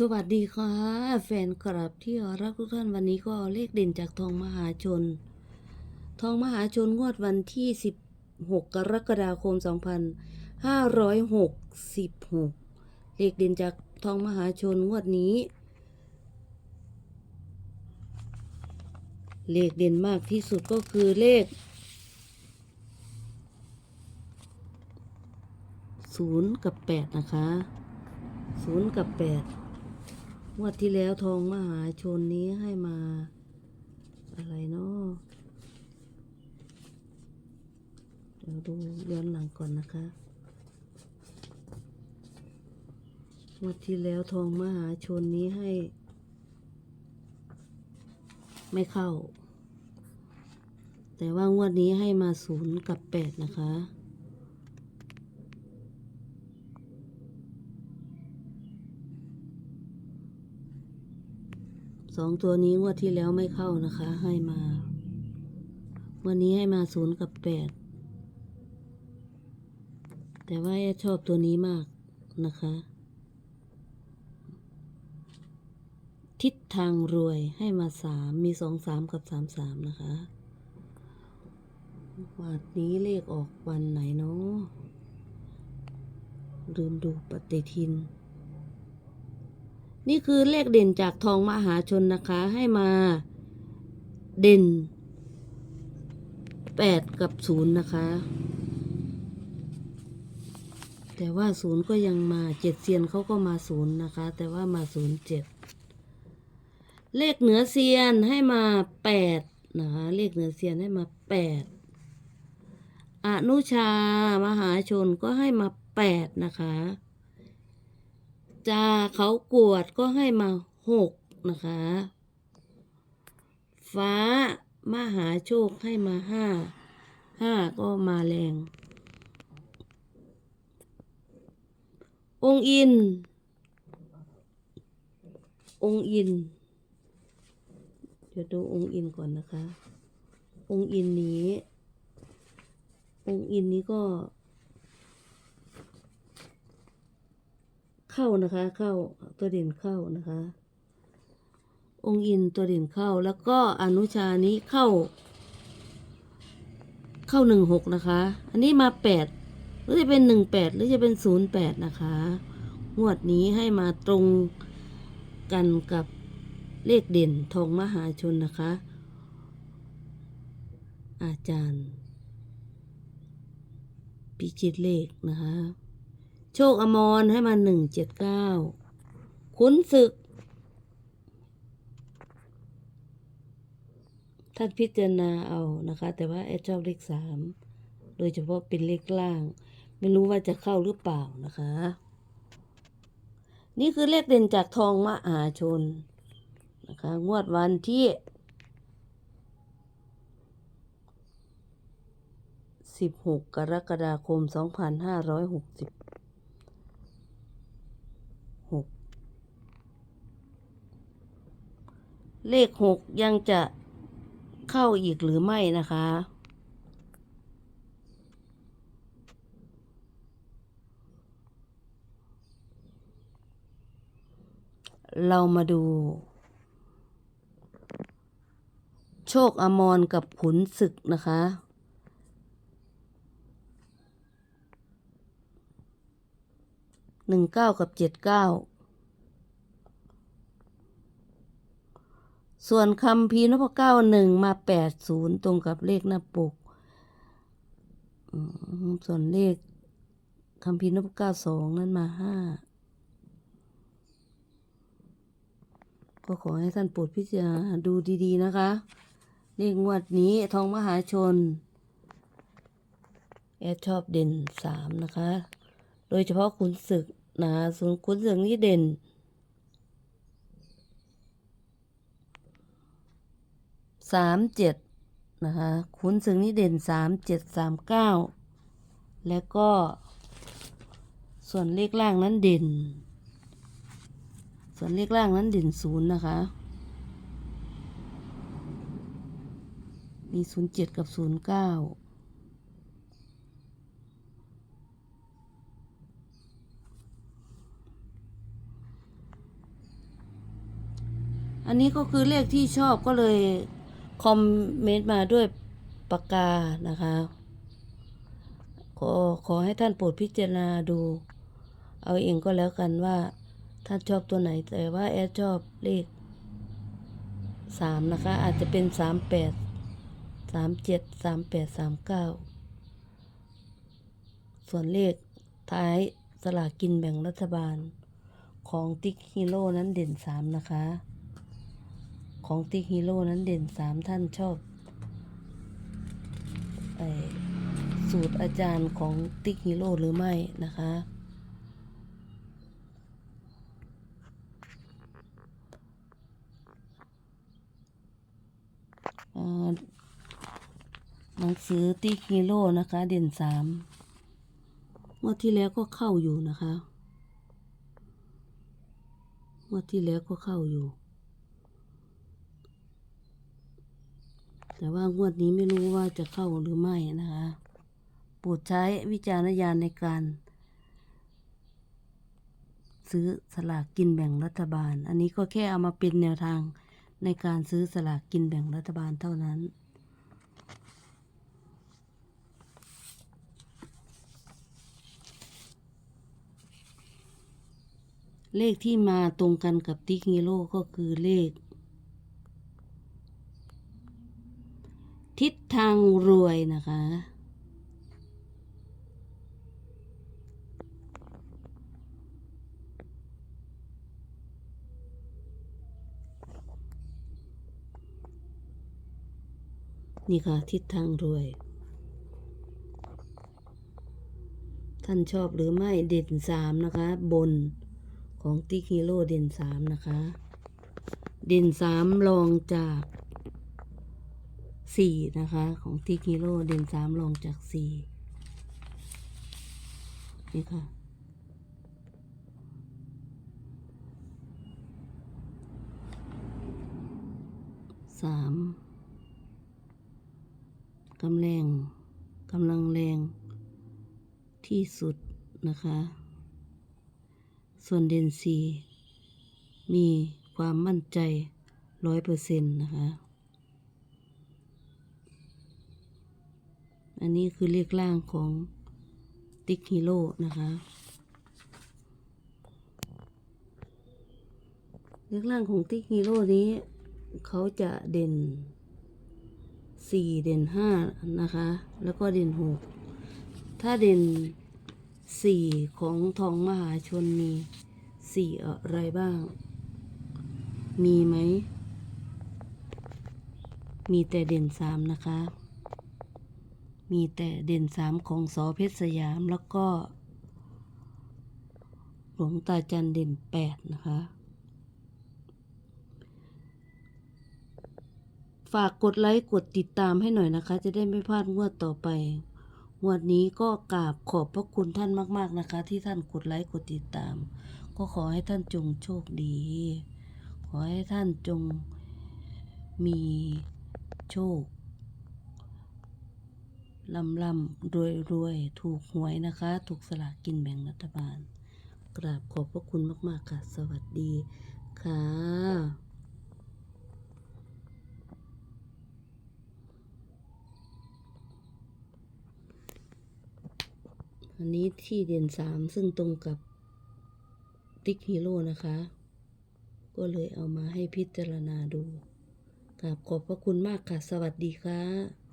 สวัสดีค่ะ แฟนคลับที่รักทุกท่านวันนี้ก็เลขเด่นจากทองมหาชน ทองมหาชนงวดวันที่ 16 กรกฎาคม 2566 เลขเด่นจากทองมหาชนงวดนี้ เลขเด่นมากที่สุดก็คือเลข 0 กับ 8 นะคะ 0 กับ 8 งวดที่แล้วทองมหาชนนี้ให้มา อะไรเนาะเดี๋ยวดูย้อนหลังก่อนนะคะงวดที่แล้วทองมหาชนนี้ให้ ไม่เข้า แต่ว่างวดนี้ให้มาศูนย์กับแปดนะคะ สองตัวนี้งวดที่แล้วไม่เข้านะคะ ให้มา วันนี้ให้มาศูนย์กับแปดแต่ว่าแอชอบตัวนี้มากนะคะ ทิศทางรวยให้มาสามมีสองสามกับสามสามนะคะวันนี้เลขออกวันไหนเนาะลืมดูปฏิทิน นี่คือเลขเด่นจากทองมหาชนนะคะให้มาเด่นแปดกับศูนย์นะคะ แต่ว่าศูนย์ก็ยังมาเจ็ดเซียนเขาก็มาศูนย์นะคะ แต่ว่ามาศูนย์เจ็ดเลขเหนือเซียนให้มาแปดนะคะ เลขเหนือเซียนให้มาแปดอนุชามหาชนก็ให้มาแปดนะคะ จาเขากวดก็ให้มาหกนะคะ ฟ้ามหาโชคให้มาห้าห้าก็มาแรง องอิน องอิน เดี๋ยวดูองอินก่อนนะคะ องอินนี้ องอินนี้ก็ เข้านะคะ เข้าตัวเด่นเข้านะคะ องค์อินตัวเด่นเข้าแล้วก็อนุชานี้เข้า เข้าหนึ่งหกนะคะ อันนี้มาแปดหรือจะเป็นหนึ่งแปดหรือจะเป็นศูนย์แปดนะคะงวดนี้ให้มาตรงกันกับเลขเด่นทองมหาชนนะคะ อาจารย์ พิจิตรเลขนะคะ โชคอมรให้มาหนึ่งเจ็ดเก้าขุนศึก ท่านพิจารณาเอานะคะ แต่ว่าแอดชอบเลขสามโดยเฉพาะเป็นเลขล่าง ไม่รู้ว่าจะเข้าหรือเปล่านะคะ นี่คือเลขเด่นจากทองมหาชนนะคะ งวดวันที่16 กรกฎาคม 2560 เลขหกยังจะเข้าอีกหรือไม่นะคะ เรามาดู โชคอมรกับขุนศึกนะคะหนึ่งเก้ากับเจ็ดเก้า ส่วนคำพีนพเก้าหนึ่งมาแปดศูนย์ตรงกับเลขหน้าปก ส่วนเลขคำพีนพเก้าสองนั้นมาห้าก็ขอให้ท่านโปรดพิจารณาดูดีๆนะคะ เลขงวดนี้ทองมหาชน แอดชอบเด่นสามนะคะ โดยเฉพาะขุนศึกนะส่วนขุนศึกนี่เด่น สามเจ็ดนะคะขุนศึกนี่เด่นสามเจ็ดสามเก้าแล้วก็ ส่วนเลขล่างนั้นเด่น ส่วนเลขล่างนั้นเด่นศูนย์นะคะ มีศูนย์เจ็ดกับศูนย์เก้านนี้ก็คือเลขที่ชอบก็เลย คอมเมนต์มาด้วยปากกานะคะ ขอขอให้ท่านโปรดพิจารณาดู เอาเองก็แล้วกันว่า ท่านชอบตัวไหนแต่ว่าแอดชอบเลขสามนะคะ อาจจะเป็นสามแปดสามเจ็ดสามแปดสามเก้าส่วนเลขท้ายสลากกินแบ่งรัฐบาลของติ๊กฮีโร่นั้นเด่นสามนะคะ ของติ๊กฮีโร่นั้นเด่นสามท่านชอบอสูตรอาจารย์ของติ๊กฮีโร่หรือไม่นะคะ หนังสือติ๊กฮีโร่นะคะ เด่นสามงวดที่แล้วก็เข้าอยู่นะคะงวดที่แล้วก็เข้าอยู่ แต่ว่างวดนี้ไม่รู้ว่าจะเข้าหรือไม่นะคะโปรดใช้วิจารณญาณในการ ซื้อสลากกินแบ่งรัฐบาล อันนี้ก็แค่เอามาเป็นแนวทางในการซื้อสลากกินแบ่งรัฐบาลเท่านั้นเลขที่มาตรงกันกับติ๊กฮีโร่ก็คือเลข ทิศทางรวยนะคะ นี่ค่ะ ทิศทางรวย ท่านชอบหรือไม่เด่นสามนะคะ บนของติ๊กฮีโร่เด่นสามนะคะ เด่นสามรองจาก สี่นะคะ ของติ๊กฮีโร่เด่นสามรองจากสี่นี่ค่ะ สามกำแรงกำลังแรงที่สุดนะคะ ส่วนเดนซีมีความมั่นใจร้อยเปอร์เซ็นต์นะคะ อันนี้คือเลขล่างของติ๊กฮีโร่นะคะเลขล่างของติ๊กฮีโร่นี้ เขาจะเด่นสี่เด่นห้านะคะ แล้วก็เด่นหกถ้าเด่นสี่ของทองมหาชนมีสี่อะไรบ้าง มีไหม มีแต่เด่นสามนะคะ มีแต่เด่นสามของสอเพชรสยามแล้วก็ หลวงตาจันเด่นแปดนะคะ ฝากกดไลค์กดติดตามให้หน่อยนะคะ จะได้ไม่พลาดงวดต่อไปงวดนี้ก็กราบขอบพระคุณท่านมาก ๆนะคะ ที่ท่านกดไลค์กดติดตาม ก็ขอให้ท่านจงโชคดี ขอให้ท่านจงมีโชค ลำลำรวยรวยถูกหวยนะคะ ถูกสลากกินแบ่งรัฐบาล กราบขอบพระคุณมาก ๆ ค่ะ สวัสดีค่ะอันนี้ที่เด่นสามซึ่งตรงกับติ๊กฮีโร่นะคะ ก็เลยเอามาให้พิจารณาดูกราบขอบพระคุณมากค่ะ สวัสดีค่ะ